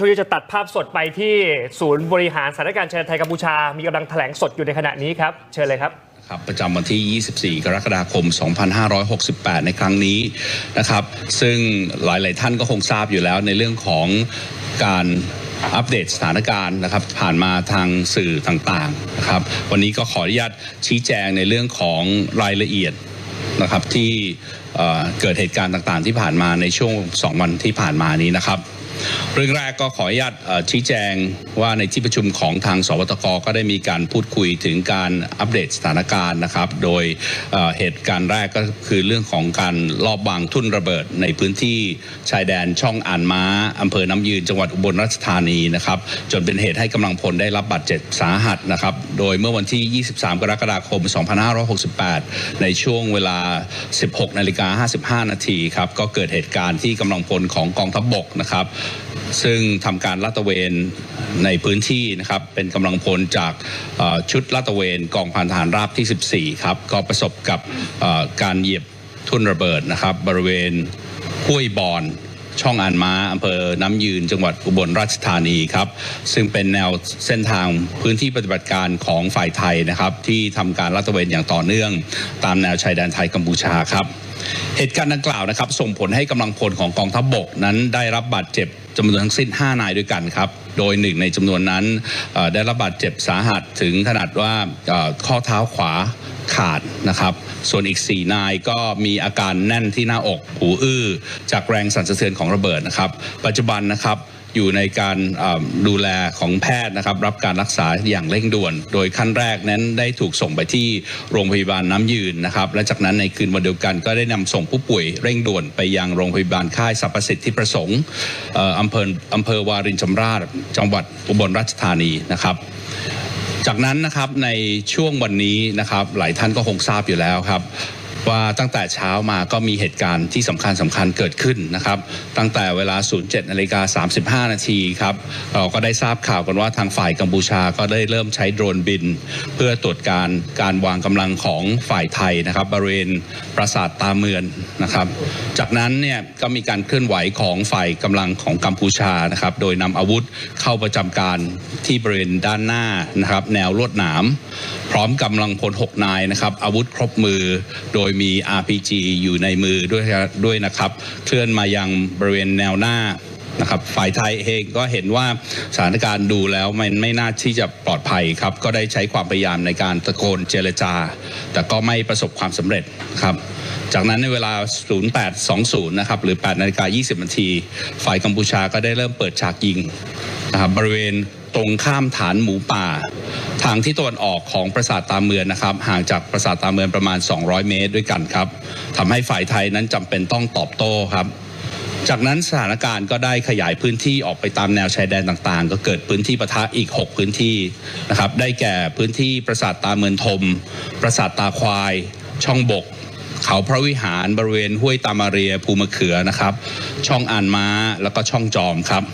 ช่วงนี้จะตัดภาพสดไปที่ศูนย์บริหารสถานการณ์ชายแดนไทยกัมพูชา มีกำลังแถลงสดอยู่ในขณะนี้ครับ เชิญเลยครับครับประจำวันที่ 24 กรกฎาคม 2568 ในครั้งนี้นะครับ ซึ่งหลาย ๆ ท่านก็คงทราบอยู่แล้วในเรื่องของการอัปเดตสถานการณ์นะครับ ผ่านมาทางสื่อต่าง ๆ นะครับ วันนี้ก็ขออนุญาตชี้แจงในเรื่องของรายละเอียดนะครับที่เอ่อเกิดเหตุการณ์ต่าง ๆ ที่ผ่านมาในช่วง 2 วันที่ผ่านมานี้นะครับ เรื่องแรกก็ขออนุญาตชี้แจงว่าในที่ประชุมของทางสวตกก็ได้มีการพูดคุยถึงการอัปเดตสถานการณ์นะครับ โดยเหตุการณ์แรกก็คือเรื่องของการลอบวางทุ่นระเบิดในพื้นที่ชายแดนช่องอ่านม้าอำเภอน้ำยืนจังหวัดอุบลราชธานีนะครับจนเป็นเหตุให้กำลังพลได้รับบาดเจ็บสาหัสนะครับ โดยเมื่อวันที่ 23 กรกฎาคม 2568 ในช่วงเวลา 16 นาฬิกา 55 นาทีครับก็เกิดเหตุการณ์ที่กำลังพลของกองทัพบกนะครับซึ่งทำการลาดตระเวนในพื้นที่นะครับ เป็นกำลังพลจากชุดลาดตระเวนกองพันทหารราบที่ 14 ครับ ก็ประสบกับการเหยียบทุ่นระเบิดนะครับ บริเวณห้วยบอนช่องอ่านม้าอำเภอน้ำยืนจังหวัดอุบลราชธานีครับ ซึ่งเป็นแนวเส้นทางพื้นที่ปฏิบัติการของฝ่ายไทยนะครับ ที่ทำการลาดตระเวนอย่างต่อเนื่อง ตามแนวชายแดนไทยกัมพูชาครับ เหตุการณ์ดังกล่าวนะครับส่งผลให้กำลังพลของกองทัพบบกนั้นได้รับบาดเจ็บจำนวนทั้งสิ้น 5 นายด้วยกันครับ โดยหนึ่งในจำนวนนั้นได้รับบาดเจ็บสาหัสถึงขนาดว่าข้อเท้าขวาขาดนะครับ ส่วนอีก 4 นายก็มีอาการแน่นที่หน้าอก หูอื้อ จากแรงสั่นสะเทือนของระเบิดนะครับ ปัจจุบันนะครับ อยู่ในการดูแลของแพทย์นะครับ รับการรักษาอย่างเร่งด่วน โดยขั้นแรกนั้นได้ถูกส่งไปที่โรงพยาบาลน้ำยืนนะครับ และจากนั้นในคืนวันเดียวกันก็ได้นำส่งผู้ป่วยเร่งด่วนไปยังโรงพยาบาลค่ายสรรพสิทธิประสงค์เอ่ออำเภออำเภอวารินชำราบจังหวัดอุบลราชธานีนะครับจากนั้นนะครับในช่วงวันนี้นะครับหลายท่านก็คงทราบอยู่แล้วครับ ว่าตั้งแต่เช้ามาก็มีเหตุการณ์ที่สำคัญสำคัญเกิดขึ้นนะครับ ตั้งแต่เวลา 07นาฬิกา35 นาทีครับเราก็ได้ทราบข่าวกันว่าทางฝ่ายกัมพูชาก็ได้เริ่มใช้โดรนบิน เพื่อตรวจการการวางกำลังของฝ่ายไทยนะครับบริเวณปราสาทตาเมือนนะครับ จากนั้นเนี่ยก็มีการเคลื่อนไหวของฝ่ายกำลังของกัมพูชานะครับ โดยนำอาวุธเข้าประจำการที่บริเวณด้านหน้านะครับ แนวลวดหนาม พร้อมกำลังพล6นายนะครับ อาวุธครบมือโดยมี RPG อยู่ในมือด้วยด้วยนะครับ เคลื่อนมายังบริเวณแนวหน้านะครับฝ่ายไทยเองก็เห็นว่าสถานการณ์ดูแล้วมันไม่น่าที่จะปลอดภัยครับ ก็ได้ใช้ความพยายามในการตะโกนเจรจา แต่ก็ไม่ประสบความสำเร็จครับ จากนั้นในเวลา 0820 นะครับ หรือ8นาฬิกา20 นาที ฝ่ายกัมพูชาก็ได้เริ่มเปิดฉากยิงนะครับบริเวณ ตรงข้ามฐานหมูป่า ทางที่ตะวันออกของปราสาทตาเมือนนะครับ ห่างจากปราสาทตาเมือนประมาณ 200 เมตรด้วยกันครับทำให้ฝ่ายไทยนั้นจำเป็นต้องตอบโต้ครับจากนั้นสถานการณ์ก็ได้ขยายพื้นที่ออกไปตามแนวชายแดนต่างๆ ก็เกิดพื้นที่ปะทะอีก 6 พื้นที่นะครับ ได้แก่พื้นที่ปราสาทตาเมือนทม ปราสาทตาควาย ช่องบก เขาพระวิหารบริเวณห้วยตามาเรียภูมะเขือนะครับ ช่องอ่านม้าแล้วก็ช่องจอมครับ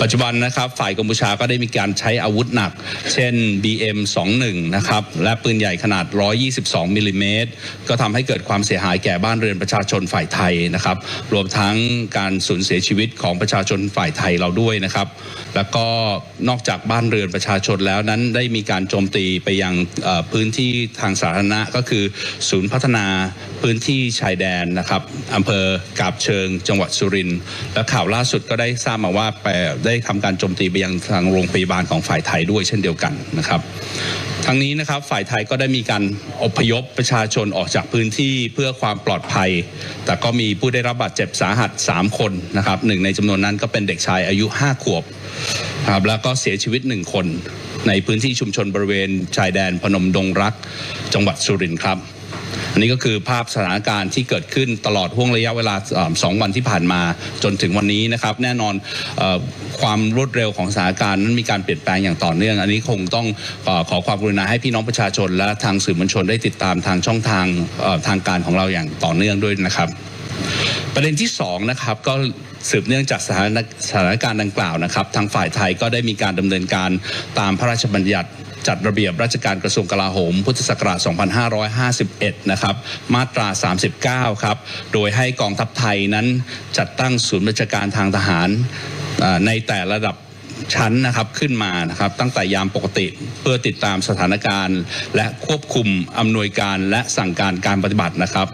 ปัจจุบันนะครับฝ่ายกัมพูชาก็ได้มีการใช้อาวุธหนัก เช่น BM 21 นะครับและปืนใหญ่ขนาด 122 มิลลิเมตรก็ทำให้เกิดความเสียหายแก่บ้านเรือนประชาชนฝ่ายไทยนะครับ รวมทั้งการสูญเสียชีวิตของประชาชนฝ่ายไทยเราด้วยนะครับ แล้วก็นอกจากบ้านเรือนประชาชนแล้วนั้นได้มีการโจมตีไปยังพื้นที่ทางสาธารณะก็คือ ศูนย์พัฒนาพื้นที่ชายแดนนะครับอำเภอกาบเชิง จังหวัดสุรินทร์และข่าวล่าสุดก็ได้ทราบมาว่าไปได้ทำการโจมตีไปยังทางโรงพยาบาลของฝ่ายไทยด้วยเช่นเดียวกันนะครับทั้งนี้นะครับฝ่ายไทยก็ได้มีการอพยพประชาชนออกจากพื้นที่เพื่อความปลอดภัย แต่ก็มีผู้ได้รับบาดเจ็บสาหัส 3 คนนะครับหนึ่งในจำนวนนั้นก็เป็นเด็กชายอายุ 5 ขวบครับแล้วก็เสียชีวิต 1 คน ในพื้นที่ชุมชนบริเวณชายแดนพนมดงรัก จังหวัดสุรินทร์ครับ นนี้ก็คือภาพสถานการณ์ที่เกิดขึ้นตลอดห่วงระยะเวลาสองวันที่ผ่านมาจนถึงวันนี้นะครับ แน่นอนอความรวดเร็วของสถานการณ์นั้นมีการเปลี่ยนแปลงอย่างต่อเนื่อง อันนี้คงต้องขอความกรุณาให้พี่น้องประชาชน และทางสื่อมวลชนได้ติดตามทางช่องทางทางการของเราอย่างต่อเนื่องด้วยนะครับประเด็นที่สองนะครับก็สืบเนื่องจากสถานสถานการณ์ดังกล่าวนะครับ ทางฝ่ายไทยก็ได้มีการดำเนินการตามพระราชบัญญัติ จัดระเบียบราชการกระทรวงกลาโหม พุทธศักราช 2551 นะครับ มาตรา 39 ครับ โดยให้กองทัพไทยนั้นจัดตั้งศูนย์บัญชาการทางทหารในแต่ระดับ ชั้นนะครับขึ้นมานะครับตั้งแต่ยามปกติเพื่อติดตามสถานการณ์ และควบคุมอำนวยการและสั่งการการปฏิบัตินะครับ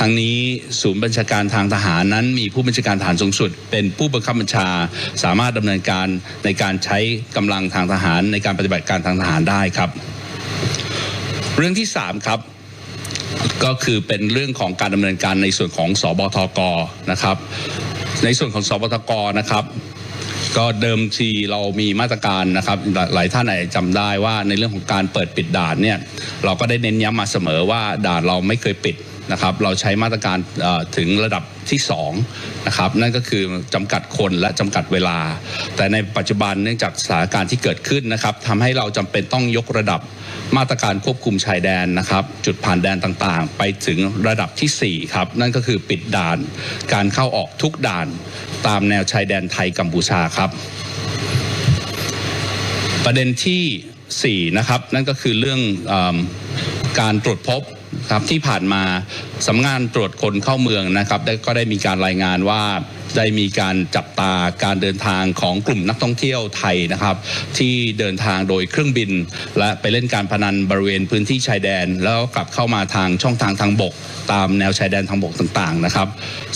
ทั้งนี้ศูนย์บัญชาการทางทหารนั้น มีผู้บัญชาการฐานสูงสุด เป็นผู้บังคับบัญชา สามารถดำเนินการในการใช้กำลังทางทหาร ในการปฏิบัติการทางทหารได้ครับ เรื่องที่สามครับก็คือเป็นเรื่องของการดำเนินการในส่วนของสบทกนะครับ ในส่วนของสบทกนะครับ ก็เดิมทีเรามีมาตรการนะครับหลายท่านอาจจะจำได้ว่าในเรื่องของการเปิดปิดด่านเนี่ยเราก็ได้เน้นย้ำมาเสมอว่าด่านเราไม่เคยปิด นะครับเราใช้มาตรการถึงระดับที่2นะครับนั่นก็คือจำกัดคนและจำกัดเวลา แต่ในปัจจุบันเนื่องจากสถานการณ์ที่เกิดขึ้นนะครับทำให้เราจำเป็นต้องยกระดับมาตรการควบคุมชายแดนนะครับจุดผ่านแดนต่างๆ ไปถึงระดับทีสี่ 4 ครับ นั่นก็คือปิดด่าน การเข้าออกทุกด่านตามแนวชายแดนไทยกัมพูชาครับ ประเด็นทีสี่4 นะครับ นั่นก็คือเรื่องอการตรวจพบ ครับที่ผ่านมา สำนักงานตรวจคนเข้าเมืองนะครับได้ก็ได้มีการรายงานว่าได้มีการจับตาการเดินทางของกลุ่มนักท่องเที่ยวไทยนะครับ ที่เดินทางโดยเครื่องบิน และไปเล่นการพนันบริเวณพื้นที่ชายแดน แล้วก็กลับเข้ามาทางช่องทางทางบก ตามแนวชายแดนทางบกต่างๆนะครับ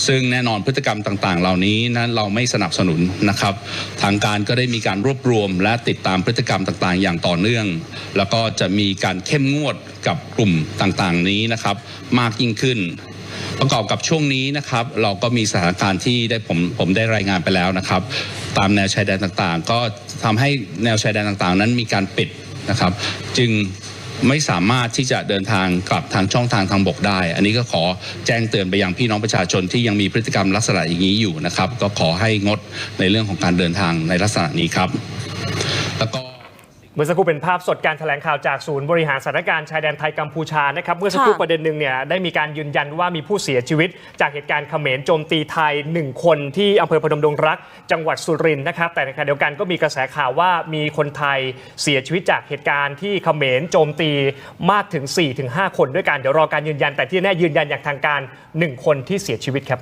ซึ่งแน่นอนพฤติกรรมต่างๆ เหล่านี้นั้นเราไม่สนับสนุนนะครับ ทางการก็ได้มีการรวบรวม และติดตามพฤติกรรมต่างๆ อย่างต่อเนื่อง แล้วก็จะมีการเข้มงวดกับกลุ่มต่างๆนี้นะครับ มากยิ่งขึ้นประกอบกับช่วงนี้นะครับ เราก็มีสถานการณ์ที่ได้ผมผมได้รายงานไปแล้วนะครับ ตามแนวชายแดนต่างๆ ก็ทำให้แนวชายแดนต่างๆ นั้นมีการปิดนะครับ จึงไม่สามารถที่จะเดินทางกลับทางช่องทางทางบกได้ อันนี้ก็ขอแจ้งเตือนไปยังพี่น้องประชาชนที่ยังมีพฤติกรรมลักษณะอย่างนี้อยู่นะครับ ก็ขอให้งดในเรื่องของการเดินทางในลักษณะนี้ครับ เมื่อสักครู่เป็นภาพสดการแถลงข่าวจากศูนย์บริหารสถานการณ์ชายแดนไทยกัมพูชานะครับเมื่อสักครู่ค่ะประเด็นหนึ่งเนี่ยได้มีการยืนยันว่ามีผู้เสียชีวิต จากเหตุการณ์เขมรโจมตีไทย 1 คนที่อำเภอพนมดงรัก จังหวัดสุรินทร์นะครับแต่ในขณะเดียวกันก็มีกระแสข่าวว่ามีคนไทยเสียชีวิตจากเหตุการณ์ที่เขมรโจมตีมากถึง 4-5 คนด้วยกันเดี๋ยวรอการยืนยัน แต่ที่แน่ยืนยันอย่างทางการ 1 คนที่เสียชีวิตครับ